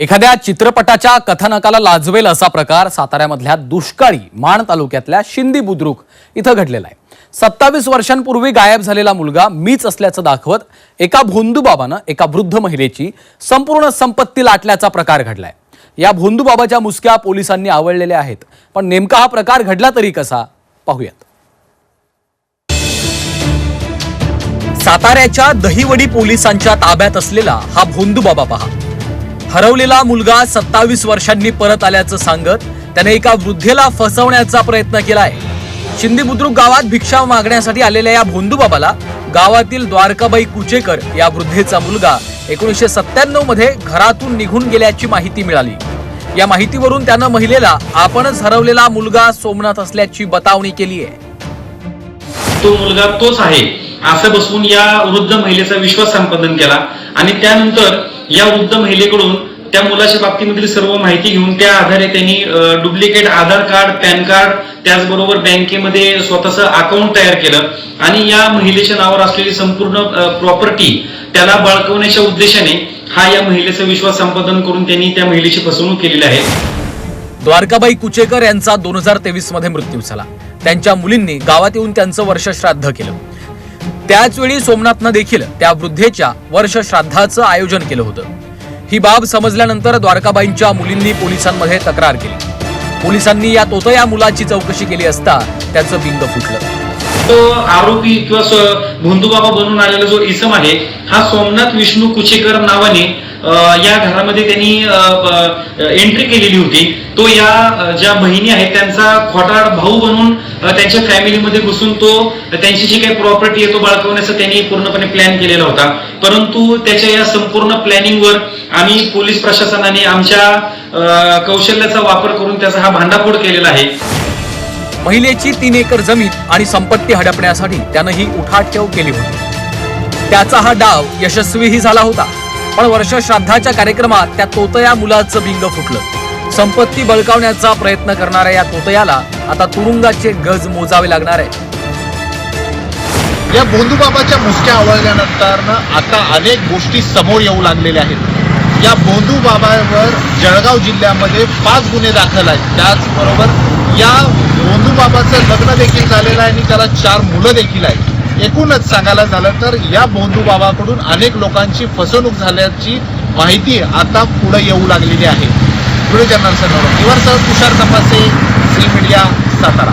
एखाद्या चित्रपटाच्या कथानकाला लाजवेल असा प्रकार साताऱ्यामधल्या दुष्काळी माण तालुक्यातल्या शिंदी बुद्रुक इथं घडलेला आहे. सत्तावीस वर्षांपूर्वी गायब झालेला मुलगा मीच असल्याचं दाखवत एका भोंदूबाबानं एका वृद्ध महिलेची संपूर्ण संपत्ती लाटल्याचा प्रकार घडलाय. या भोंदूबाबाच्या मुसक्या पोलिसांनी आवडलेल्या आहेत. पण नेमका हा प्रकार घडला तरी कसा? पाहूयात. साताऱ्याच्या दहिवडी पोलिसांच्या ताब्यात असलेला हा भोंदूबाबा पहा. हरवलेला मुलगा सत्तावीस वर्षांनी परत आल्याचं सांगत त्याने एका वृद्धेला फसवण्याचा प्रयत्न केलाय. शिंदी बुद्रुक गावात भिक्षा मागण्यासाठी आलेल्या या भोंदूबाबाला गावातील द्वारकाबाई कुचेकर या वृद्धेचा मुलगा एकोणीसशे सत्त्याण्णवमध्ये घरातून निघून गेल्याची माहिती मिळाली. या माहितीवरून त्यानं महिलेला आपणच हरवलेला मुलगा सोमनाथ असल्याची बतावणी केली आहे तो मुलगा तोच आहे. असं बसवून या वृद्ध महिलेचा विश्वास संपादन केला आणि त्यानंतर या वृद्ध महिलेकडून त्या मुलाच्या बाबतीमधील सर्व माहिती घेऊन त्या आधारे त्यांनी duplicate Aadhaar card PAN card त्याचबरोबर बँकेमध्ये स्वतःचं अकाउंट तयार केलं. आणि या महिलेच्या नावावर असलेली संपूर्ण प्रॉपर्टी त्याला बळकवण्याच्या उद्देशाने हा या महिलेचा विश्वास संपादन करून त्यांनी त्या महिलेची फसवणूक केलेली आहे. द्वारकाबाई कुचेकर यांचा दोन हजार तेवीसमध्ये मृत्यू झाला. त्यांच्या मुलींनी गावात येऊन त्यांचं वर्ष श्राद्ध केलं. त्याच वेळी सोमनाथनं देखील त्या वृद्धेच्या वर्ष श्राद्धाचं आयोजन केलं होतं. ही बाब समजल्यानंतर द्वारकाबाईंच्या मुलींनी पोलिसांमध्ये तक्रार केली. पोलिसांनी या तोतया मुलाची चौकशी केली असता त्याचं बिंग फुटलं. तो आरोपी किंवा स- भोंदूबाबा बनून आलेला जो इसम आहे हा सोमनाथ विष्णू कुचेकर नावाने या घरामध्ये त्यांनी एंट्री केलेली होती. तो या ज्या बहिणी आहेत त्यांचा खोटा भाऊ बनून त्यांच्या फॅमिलीमध्ये घुसून तो त्यांची जी काही प्रॉपर्टी आहे तो बाळगवण्याचा त्यांनी पूर्णपणे प्लॅन केलेला होता. परंतु त्याच्या या संपूर्ण प्लॅनिंगवर आम्ही पोलीस प्रशासनाने आमच्या कौशल्याचा वापर करून त्याचा हा भांडाफोड केलेला आहे. महिलेची तीन एकर जमीन आणि संपत्ती हडपण्यासाठी त्यानं ही उठाठेव केली होती. त्याचा हा डाव यशस्वीही झाला होता. पण वर्ष श्राद्धाच्या कार्यक्रमात त्या तोतया मुलाचं बिंग फुटलं. संपत्ती बळकावण्याचा प्रयत्न करणाऱ्या या तोतयाला आता तुरुंगाचे गज मोजावे लागणार आहे या बोंधूबाबाच्या मुसक्या आवळल्यानंतर आता अनेक गोष्टी समोर येऊ लागलेल्या आहेत. या बोंधूबाबावर जळगाव जिल्ह्यामध्ये पाच गुन्हे दाखल आहेत. त्याचबरोबर या बोंधूबाबाचं लग्न देखील झालेलं आहे आणि त्याला चार मुलं देखील आहेत. एकूणच सांगायला झालं तर या बोंधूबाबाकडून अनेक लोकांची फसवणूक झाल्याची माहिती आता पुढे येऊ लागलेली आहे. व्हिडिओ जर्नल सर निवार sir Tushar Tapase Zee media Satara.